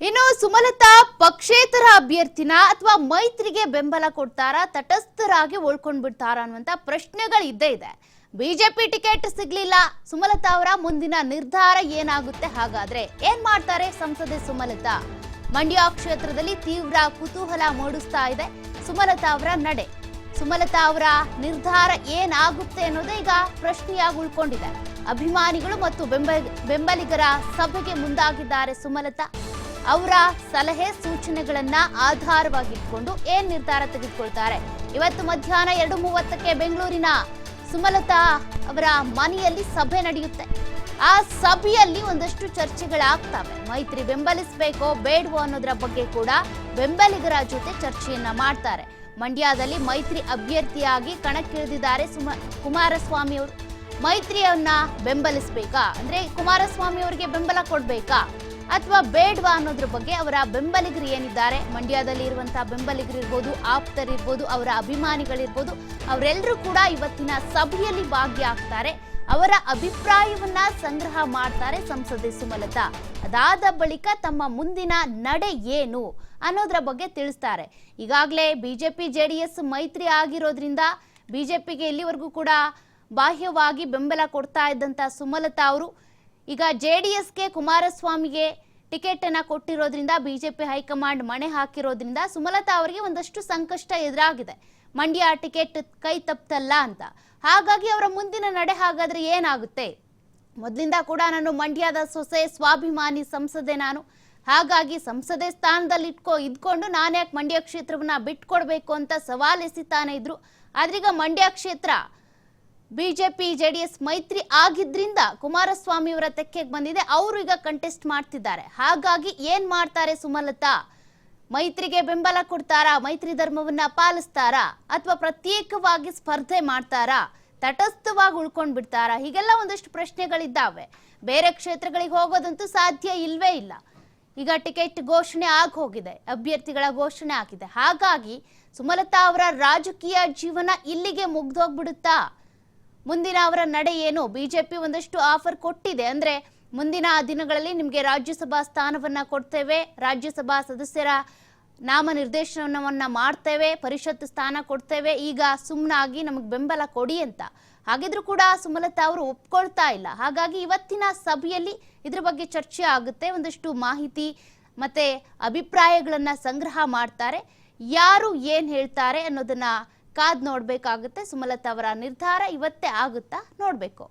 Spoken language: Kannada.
ಇನ್ನು ಸುಮಲತಾ ಪಕ್ಷೇತರ ಅಭ್ಯರ್ಥಿನ ಅಥವಾ ಮೈತ್ರಿಗೆ ಬೆಂಬಲ ಕೊಡ್ತಾರಾ, ತಟಸ್ಥರಾಗಿ ಉಳ್ಕೊಂಡ್ ಬಿಡ್ತಾರಾ ಅನ್ನುವಂತ ಪ್ರಶ್ನೆಗಳು ಇದ್ದೇ ಇದೆ. ಬಿಜೆಪಿ ಟಿಕೆಟ್ ಸಿಗ್ಲಿಲ್ಲ. ಸುಮಲತಾ ಅವರ ಮುಂದಿನ ನಿರ್ಧಾರ ಏನಾಗುತ್ತೆ? ಹಾಗಾದ್ರೆ ಏನ್ ಮಾಡ್ತಾರೆ ಸಂಸದೆ ಸುಮಲತಾ? ಮಂಡ್ಯ ಕ್ಷೇತ್ರದಲ್ಲಿ ತೀವ್ರ ಕುತೂಹಲ ಮೂಡಿಸ್ತಾ ಇದೆ ಸುಮಲತಾ ಅವರ ನಡೆ. ಸುಮಲತಾ ಅವರ ನಿರ್ಧಾರ ಏನಾಗುತ್ತೆ ಅನ್ನೋದೇ ಈಗ ಪ್ರಶ್ನೆಯಾಗಿ ಉಳ್ಕೊಂಡಿದೆ. ಅಭಿಮಾನಿಗಳು ಮತ್ತು ಬೆಂಬಲ, ಬೆಂಬಲಿಗರ ಸಭೆಗೆ ಮುಂದಾಗಿದ್ದಾರೆ ಸುಮಲತಾ. ಅವರ ಸಲಹೆ ಸೂಚನೆಗಳನ್ನ ಆಧಾರವಾಗಿಟ್ಕೊಂಡು ಏನ್ ನಿರ್ಧಾರ ತೆಗೆದುಕೊಳ್ತಾರೆ? ಇವತ್ತು ಮಧ್ಯಾಹ್ನ ಎರಡು ಮೂವತ್ತಕ್ಕೆ ಬೆಂಗಳೂರಿನ ಸುಮಲತಾ ಅವರ ಮನೆಯಲ್ಲಿ ಸಭೆ ನಡೆಯುತ್ತೆ. ಆ ಸಭೆಯಲ್ಲಿ ಒಂದಷ್ಟು ಚರ್ಚೆಗಳಾಗ್ತವೆ ಮೈತ್ರಿ ಬೆಂಬಲಿಸಬೇಕೋ ಬೇಡವೋ ಅನ್ನೋದರ ಬಗ್ಗೆ ಕೂಡ ಬೆಂಬಲಿಗರ ಜೊತೆ ಚರ್ಚೆಯನ್ನ ಮಾಡ್ತಾರೆ. ಮಂಡ್ಯದಲ್ಲಿ ಮೈತ್ರಿ ಅಭ್ಯರ್ಥಿಯಾಗಿ ಕಣಕ್ಕಿಳಿದಿದ್ದಾರೆ ಸುಮ ಕುಮಾರಸ್ವಾಮಿ ಅವರು ಮೈತ್ರಿಯನ್ನ ಬೆಂಬಲಿಸಬೇಕಾ? ಅಂದ್ರೆ ಕುಮಾರಸ್ವಾಮಿ ಅವರಿಗೆ ಬೆಂಬಲ ಕೊಡ್ಬೇಕಾ? ಅಥವಾ ಬೇಡ್ವಾ ಅನ್ನೋದ್ರ ಬಗ್ಗೆ ಅವರ ಬೆಂಬಲಿಗರು ಏನಿದ್ದಾರೆ? ಮಂಡ್ಯದಲ್ಲಿ ಇರುವಂತಹ ಬೆಂಬಲಿಗರು ಇರ್ಬೋದು ಆಪ್ತರಿರ್ಬೋದು ಅವರ ಅಭಿಮಾನಿಗಳಿರ್ಬೋದು ಅವರೆಲ್ಲರೂ ಕೂಡ ಇವತ್ತಿನ ಸಭೆಯಲ್ಲಿ ಭಾಗಿಯಾಗ್ತಾರೆ. ಅವರ ಅಭಿಪ್ರಾಯವನ್ನ ಸಂಗ್ರಹ ಮಾಡ್ತಾರೆ ಸಂಸದೆ ಸುಮಲತಾ. ಅದಾದ ಬಳಿಕ ತಮ್ಮ ಮುಂದಿನ ನಡೆ ಏನು ಅನ್ನೋದ್ರ ಬಗ್ಗೆ ತಿಳಿಸ್ತಾರೆ. ಈಗಾಗಲೇ ಬಿಜೆಪಿ ಎಸ್ ಮೈತ್ರಿ ಆಗಿರೋದ್ರಿಂದ ಬಿಜೆಪಿಗೆ ಇಲ್ಲಿವರೆಗೂ ಕೂಡ ಬಾಹ್ಯವಾಗಿ ಬೆಂಬಲ ಕೊಡ್ತಾ ಇದ್ದಂತ ಸುಮಲತಾ ಅವರು ಈಗ ಜೆ ಡಿ ಎಸ್ಗೆ ಕುಮಾರಸ್ವಾಮಿಗೆ ಟಿಕೆಟ್ ಅನ್ನ ಕೊಟ್ಟಿರೋದ್ರಿಂದ ಬಿಜೆಪಿ ಹೈಕಮಾಂಡ್ ಮಣೆ ಹಾಕಿರೋದ್ರಿಂದ ಸುಮಲತಾ ಅವರಿಗೆ ಒಂದಷ್ಟು ಸಂಕಷ್ಟ ಎದುರಾಗಿದೆ. ಮಂಡ್ಯ ಟಿಕೆಟ್ ಕೈ ತಪ್ತಲ್ಲ ಅಂತ. ಹಾಗಾಗಿ ಅವರ ಮುಂದಿನ ನಡೆ ಹಾಗಾದ್ರೆ ಏನಾಗುತ್ತೆ? ಮೊದಲಿಂದ ಕೂಡ ನಾನು ಮಂಡ್ಯದ ಸೊಸೆ, ಸ್ವಾಭಿಮಾನಿ ಸಂಸದೆ ನಾನು. ಹಾಗಾಗಿ ಸಂಸದೆ ಸ್ಥಾನದಲ್ಲಿ ಇಟ್ಕೋ, ಇದ್ಕೊಂಡು ನಾನ್ಯಾಕೆ ಮಂಡ್ಯ ಕ್ಷೇತ್ರವನ್ನ ಬಿಟ್ಕೊಡ್ಬೇಕು ಅಂತ ಸವಾಲ್ ಎಸಿತಾನೆ ಇದ್ರು. ಆದ್ರೀಗ ಮಂಡ್ಯ ಕ್ಷೇತ್ರ ಬಿಜೆಪಿ, ಜೆಡಿಎಸ್ ಮೈತ್ರಿ ಆಗಿದ್ರಿಂದ ಕುಮಾರಸ್ವಾಮಿ ಅವರ ತೆಕ್ಕೆಗೆ ಬಂದಿದೆ. ಅವರು ಈಗ ಕಂಟೆಸ್ಟ್ ಮಾಡ್ತಿದ್ದಾರೆ. ಹಾಗಾಗಿ ಏನ್ ಮಾಡ್ತಾರೆ ಸುಮಲತಾ? ಮೈತ್ರಿಗೆ ಬೆಂಬಲ ಕೊಡ್ತಾರಾ? ಮೈತ್ರಿ ಧರ್ಮವನ್ನ ಪಾಲಿಸ್ತಾರಾ? ಅಥವಾ ಪ್ರತ್ಯೇಕವಾಗಿ ಸ್ಪರ್ಧೆ ಮಾಡ್ತಾರಾ? ತಟಸ್ಥವಾಗಿ ಉಳ್ಕೊಂಡ್ ಬಿಡ್ತಾರಾ? ಹೀಗೆಲ್ಲ ಒಂದಷ್ಟು ಪ್ರಶ್ನೆಗಳಿದ್ದಾವೆ. ಬೇರೆ ಕ್ಷೇತ್ರಗಳಿಗೆ ಹೋಗೋದಂತೂ ಸಾಧ್ಯ ಇಲ್ವೇ ಇಲ್ಲ. ಈಗ ಟಿಕೆಟ್ ಘೋಷಣೆ ಆಗಿ ಹೋಗಿದೆ ಅಭ್ಯರ್ಥಿಗಳ ಘೋಷಣೆ ಆಗಿದೆ. ಹಾಗಾಗಿ ಸುಮಲತಾ ಅವರ ರಾಜಕೀಯ ಜೀವನ ಇಲ್ಲಿಗೆ ಮುಗ್ದೋಗ್ಬಿಡುತ್ತಾ? ಮುಂದಿನ ಅವರ ನಡೆ ಏನು? ಬಿಜೆಪಿ ಒಂದಷ್ಟು ಆಫರ್ ಕೊಟ್ಟಿದೆ. ಅಂದ್ರೆ ಮುಂದಿನ ದಿನಗಳಲ್ಲಿ ನಿಮಗೆ ರಾಜ್ಯಸಭಾ ಸ್ಥಾನವನ್ನ ಕೊಡ್ತೇವೆ. ರಾಜ್ಯಸಭಾ ಸದಸ್ಯರ ನಾಮ ನಿರ್ದೇಶನವನ್ನ ಮಾಡ್ತೇವೆ. ಪರಿಷತ್ ಸ್ಥಾನ ಕೊಡ್ತೇವೆ. ಈಗ ಸುಮ್ಮನಾಗಿ ನಮಗೆ ಬೆಂಬಲ ಕೊಡಿ ಅಂತ. ಹಾಗಿದ್ರೂ ಕೂಡ ಸುಮಲತಾ ಅವರು ಒಪ್ಕೊಳ್ತಾ ಇಲ್ಲ. ಹಾಗಾಗಿ ಇವತ್ತಿನ ಸಭೆಯಲ್ಲಿ ಇದ್ರ ಬಗ್ಗೆ ಚರ್ಚೆ ಆಗುತ್ತೆ. ಒಂದಷ್ಟು ಮಾಹಿತಿ ಮತ್ತೆ ಅಭಿಪ್ರಾಯಗಳನ್ನ ಸಂಗ್ರಹ ಮಾಡ್ತಾರೆ. ಯಾರು ಏನ್ ಹೇಳ್ತಾರೆ ಅನ್ನೋದನ್ನ ಕಾದ್ ನೋಡ್ಬೇಕಾಗುತ್ತೆ. ಸುಮಲತಾ ಅವರ ನಿರ್ಧಾರ ಇವತ್ತೇ ಆಗುತ್ತಾ ನೋಡ್ಬೇಕು.